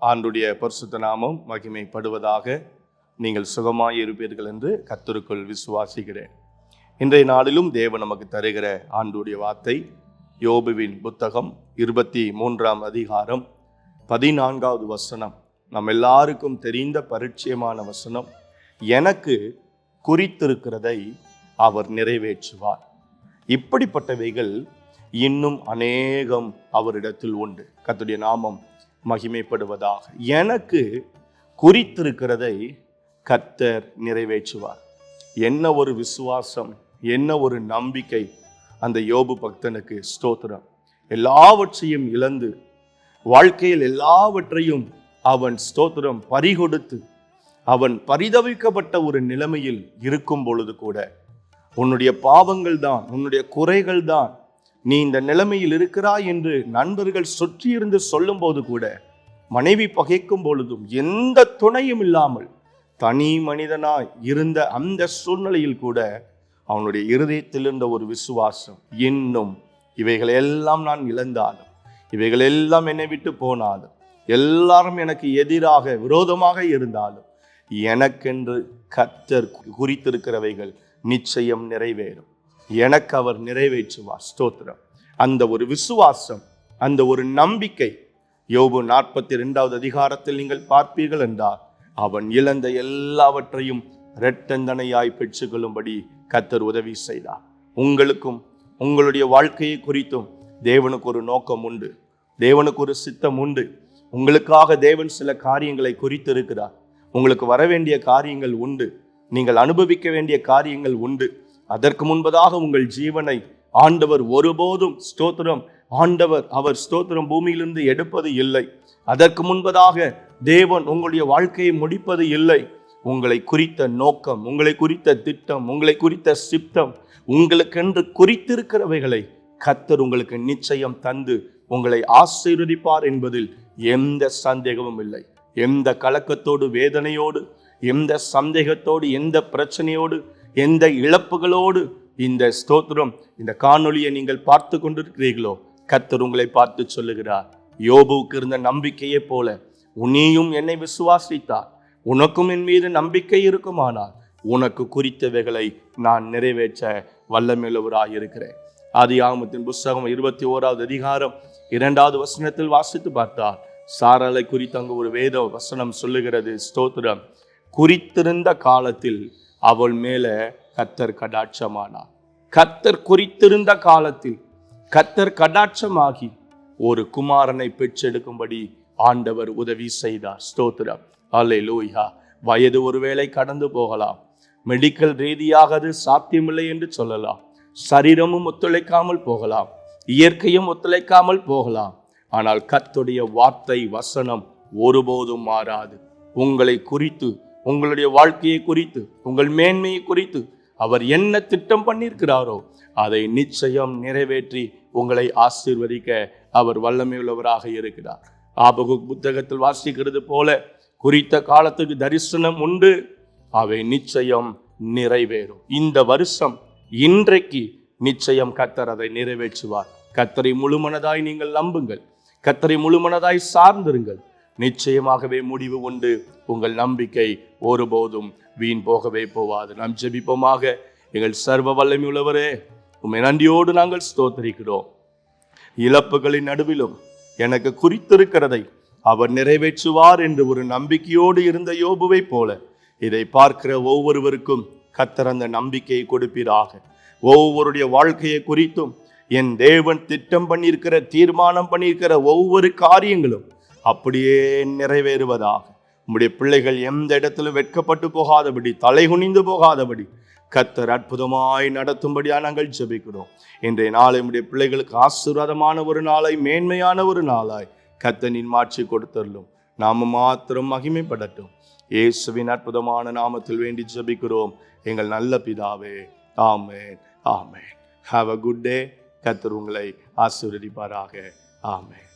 ஆண்டுடைய பரிசுத்த நாமம் மகிமைப்படுவதாக நீங்கள் சுகமாய் இருப்பீர்கள் என்று கத்தருக்குள் விசுவாசிக்கிறேன். இன்றைய நாளிலும் தேவன் நமக்கு தருகிற ஆண்டுடைய வார்த்தை யோபுவின் புத்தகம் இருபத்தி மூன்றாம் அதிகாரம் பதினான்காவது வசனம். நம் எல்லாருக்கும் தெரிந்த பரிச்சயமான வசனம். எனக்கு குறித்திருக்கிறதை அவர் நிறைவேற்றுவார். இப்படிப்பட்டவைகள் இன்னும் அநேகம் அவரிடத்தில் உண்டு. கத்துடைய நாமம் மகிமைப்படுவதாக. எனக்கு குறித்திருக்கிறதை கர்த்தர் நிறைவேற்றுவார். என்ன ஒரு விசுவாசம் என்ன ஒரு நம்பிக்கை அந்த யோபு பக்தனுக்கு ஸ்தோத்திரம். எல்லாவற்றையும் இழந்து வாழ்க்கையில் எல்லாவற்றையும் அவன் ஸ்தோத்திரம் பறிகொடுத்து அவன் பரிதவிக்கப்பட்ட ஒரு நிலைமையில் இருக்கும் பொழுது கூட உன்னுடைய பாவங்கள் தான் உன்னுடைய குறைகள் தான் நீ இந்த நிலைமையில் இருக்கிறாய் என்று நண்பர்கள் சுற்றியிருந்து சொல்லும்போது சொல்லும் போது கூட மனைவி பகைக்கும் பொழுதும் எந்த துணையும் இல்லாமல் தனி மனிதனாய் இருந்த அந்த சூழ்நிலையில் கூட அவனுடைய இருதயத்தில் இருந்த ஒரு விசுவாசம் இன்னும் இவைகள் எல்லாம் நான் இழந்தாலும் இவைகள் எல்லாம் என்னை விட்டு போனாலும் எல்லாரும் எனக்கு எதிராக விரோதமாக இருந்தாலும் எனக்கென்று கர்த்தர் குறித்திருக்கிறவைகள் நிச்சயம் நிறைவேறும். எனக்கு அவர் நிறைவேற்றுவார். ஸ்தோத்திரம். அந்த ஒரு விசுவாசம் அந்த ஒரு நம்பிக்கை யோபு நாற்பத்தி ரெண்டாவது அதிகாரத்தில் நீங்கள் பார்ப்பீர்கள் என்றால் அவன் இழந்த எல்லாவற்றையும் இரட்டந்தனையாய் பெற்றுக்கொள்ளும்படி கத்தர் உதவி செய்தார். உங்களுக்கும் உங்களுடைய வாழ்க்கையை குறித்தும் தேவனுக்கு ஒரு நோக்கம் உண்டு. தேவனுக்கு ஒரு சித்தம் உண்டு. உங்களுக்காக தேவன் சில காரியங்களை குறித்திருக்கிறார். உங்களுக்கு வர வேண்டிய காரியங்கள் உண்டு. நீங்கள் அனுபவிக்க வேண்டிய காரியங்கள் உண்டு. அதற்கு முன்பதாக உங்கள் ஜீவனை ஆண்டவர் ஒருபோதும் ஸ்தோத்திரம் ஆண்டவர் அவர் ஸ்தோத்திரம் பூமியிலிருந்து எடுப்பது இல்லை. அதற்கு முன்பதாக தேவன் உங்களுடைய வாழ்க்கையை முடிப்பது இல்லை. உங்களை குறித்த நோக்கம் உங்களை குறித்த திட்டம் உங்களை குறித்த சித்தம் உங்களுக்கென்று குறித்திருக்கிறவைகளை கத்தர் உங்களுக்கு நிச்சயம் தந்து உங்களை ஆசீர்வதிப்பார் என்பதில் எந்த சந்தேகமும் இல்லை. எந்த கலக்கத்தோடு வேதனையோடு எந்த சந்தேகத்தோடு எந்த பிரச்சனையோடு எந்த இழப்புகளோடு இந்த ஸ்தோத்திரம் இந்த காணொளியை நீங்கள் பார்த்து கொண்டிருக்கிறீர்களோ கத்தர் உங்களை பார்த்து சொல்லுகிறார். யோபுவுக்கு இருந்த நம்பிக்கையை போல உன்னையும் என்னை விசுவாசித்தார். உனக்கும் என் மீது நம்பிக்கை இருக்குமானால் உனக்கு குறித்தவைகளை நான் நிறைவேற்ற வல்லமையுள்ளவராக இருக்கிறேன். ஆதி ஆகமத்தின் புஸ்தகம் இருபத்தி ஓராவது அதிகாரம் இரண்டாவது வசனத்தில் வாசித்து பார்த்தார் சாரலை குறித்து அங்கு ஒரு வேத வசனம் சொல்லுகிறது ஸ்தோத்திரம் குறித்திருந்த காலத்தில் அவள் மேலே கத்தர் கடாட்சமானார். கத்தர் குறித்திருந்த காலத்தில் கத்தர் கடாட்சமாகி ஒரு குமாரனை பெற்றெடுக்கும்படி ஆண்டவர் உதவி செய்தார். ஸ்தோத்திரம். அல்லே லூயா வயது ஒருவேளை கடந்து போகலாம். மெடிக்கல் ரீதியாக அது சாத்தியமில்லை என்று சொல்லலாம். சரீரமும் ஒத்துழைக்காமல் போகலாம். இயற்கையும் ஒத்துழைக்காமல் போகலாம். ஆனால் கத்துடைய வார்த்தை வசனம் ஒருபோதும் மாறாது. உங்களை குறித்து உங்களுடைய வாழ்க்கையை குறித்து உங்கள் மேன்மையை குறித்து அவர் என்ன திட்டம் பண்ணியிருக்கிறாரோ அதை நிச்சயம் நிறைவேற்றி உங்களை ஆசீர்வதிக்க அவர் வல்லமையுள்ளவராக இருக்கிறார். ஆபகு புத்தகத்தில் வாசிக்கிறது போல குறித்த காலத்துக்கு தரிசனம் உண்டு அவை நிச்சயம் நிறைவேறும். இந்த வருஷம் இன்றைக்கு நிச்சயம் கத்தர் அதை நிறைவேற்றுவார். கத்தரை முழுமனதாய் நீங்கள் நம்புங்கள். கத்தரை முழுமனதாய் சார்ந்திருங்கள். நிச்சயமாகவே முடிவு உண்டு. உங்கள் நம்பிக்கை ஒருபோதும் வீண் போகவே போவாது. நாம் ஜெபிப்போமாக. எங்கள் சர்வ வல்லமை உள்ளவரே உண்மை நன்றியோடு நாங்கள் ஸ்தோத்தரிக்கிறோம். இழப்புகளின் நடுவிலும் எனக்கு குறித்திருக்கிறதை அவர் நிறைவேற்றுவார் என்று ஒரு நம்பிக்கையோடு இருந்த யோபுவை போல இதை பார்க்கிற ஒவ்வொருவருக்கும் கத்தர் அந்த நம்பிக்கையை கொடுப்பீராக. ஒவ்வொருடைய வாழ்க்கையை குறித்தும் என் தேவன் திட்டம் பண்ணியிருக்கிற தீர்மானம் பண்ணியிருக்கிற ஒவ்வொரு காரியங்களும் அப்படியே நிறைவேறுவதாக. உம்முடைய பிள்ளைகள் எந்த இடத்திலும் வெட்கப்பட்டு போகாதபடி தலை குனிந்து போகாதபடி கத்தர் அற்புதமாய் நடத்தும்படியாக நாங்கள் ஜெபிக்கிறோம். இன்றைய நாளை உடைய பிள்ளைகளுக்கு ஆசீர்வாதமான ஒரு நாளை மேன்மையான ஒரு நாளாய் கத்தனின் மாற்றி கொடுத்தரலும் நாம மாத்திரம் மகிமைப்படட்டும். இயேசுவின் அற்புதமான நாமத்தில் வேண்டி ஜெபிக்கிறோம். எங்கள் நல்ல பிதாவே ஆமேன் ஆமேன். ஹாவ் அ குட் டே கத்தர் உங்களை ஆசீர்வதிப்பாராக. ஆமேன்.